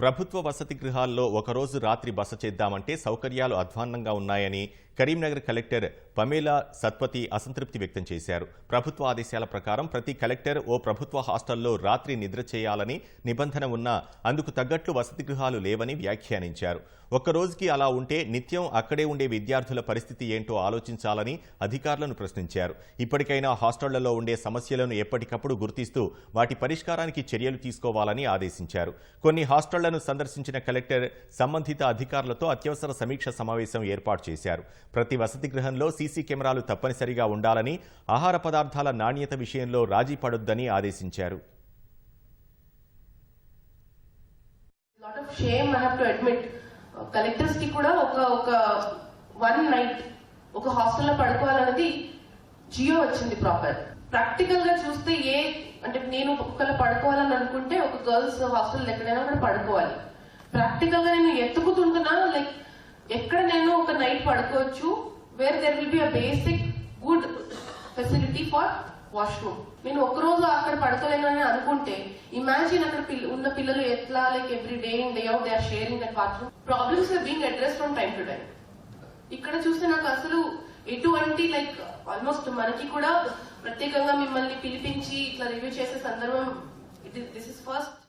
ప్రభుత్వ వసతి గృహాల్లో ఒకరోజు రాత్రి బస చేద్దామంటే సౌకర్యాలు అధ్వాన్నంగా ఉన్నాయని కరీంనగర్ కలెక్టర్ పమేలా సత్పతి అసంతృప్తి వ్యక్తం చేశారు. ప్రభుత్వ ఆదేశాల ప్రకారం ప్రతి కలెక్టర్ ఓ ప్రభుత్వ హాస్టల్లో రాత్రి నిద్ర చేయాలని నిబంధన ఉన్నా అందుకు తగ్గట్లు వసతి గృహాలు లేవని వ్యాఖ్యానించారు. ఒక్కరోజుకి అలా ఉంటే నిత్యం అక్కడే ఉండే విద్యార్థుల పరిస్థితి ఏంటో ఆలోచించాలని అధికారులను ప్రశ్నించారు. ఇప్పటికైనా హాస్టళ్ళలో ఉండే సమస్యలను ఎప్పటికప్పుడు గుర్తిస్తూ వాటి పరిష్కారానికి చర్యలు తీసుకోవాలని ఆదేశించారు. కొన్ని హాస్టళ్ళను సందర్శించిన కలెక్టర్ సంబంధిత అధికారులతో అత్యవసర సమీక్ష సమావేశం ఏర్పాటు చేశారు. ప్రతి వసతి గృహంలో సీసీ కెమెరాలు తప్పనిసరిగా ఉండాలని ఆహార పదార్థాల నాణ్యత విషయంలో రాజీ పడొద్దని ఆదేశించారు. కలెక్టర్స్కి కూడా ఒక ఒక వన్ నైట్ ఒక హాస్టల్లో పడుకోవాలన్నది జియో వచ్చింది ప్రాపర్. ప్రాక్టికల్గా చూస్తే ఏ అంటే నేను ఒకవేళ పడుకోవాలని అనుకుంటే ఒక గర్ల్స్ హాస్టల్ ఎక్కడైనా కూడా పడుకోవాలి. ప్రాక్టికల్గా నేను ఎత్తుకుతుంటున్నా లైక్ ఎక్కడ నేను ఒక నైట్ పడుకోవచ్చు where there will be a basic good facility for washroom నేను ఒక్కరోజు అక్కడ పడకలేను అని అనుకుంటే ఇమాజిన్ అక్కడ ఉన్న పిల్లలు ఎట్లా like every day in day out they are sharing that bathroom problems are being address from time to time ఇక్కడ చూస్తే నాకు అసలు ఎటువంటి లైక్ ఆల్మోస్ట్ మనకి కూడా ప్రత్యేకంగా మిమ్మల్ని పిలిపించి ఇట్లా రివ్యూ చేసే సందర్భం దిస్ ఇస్ ఫస్ట్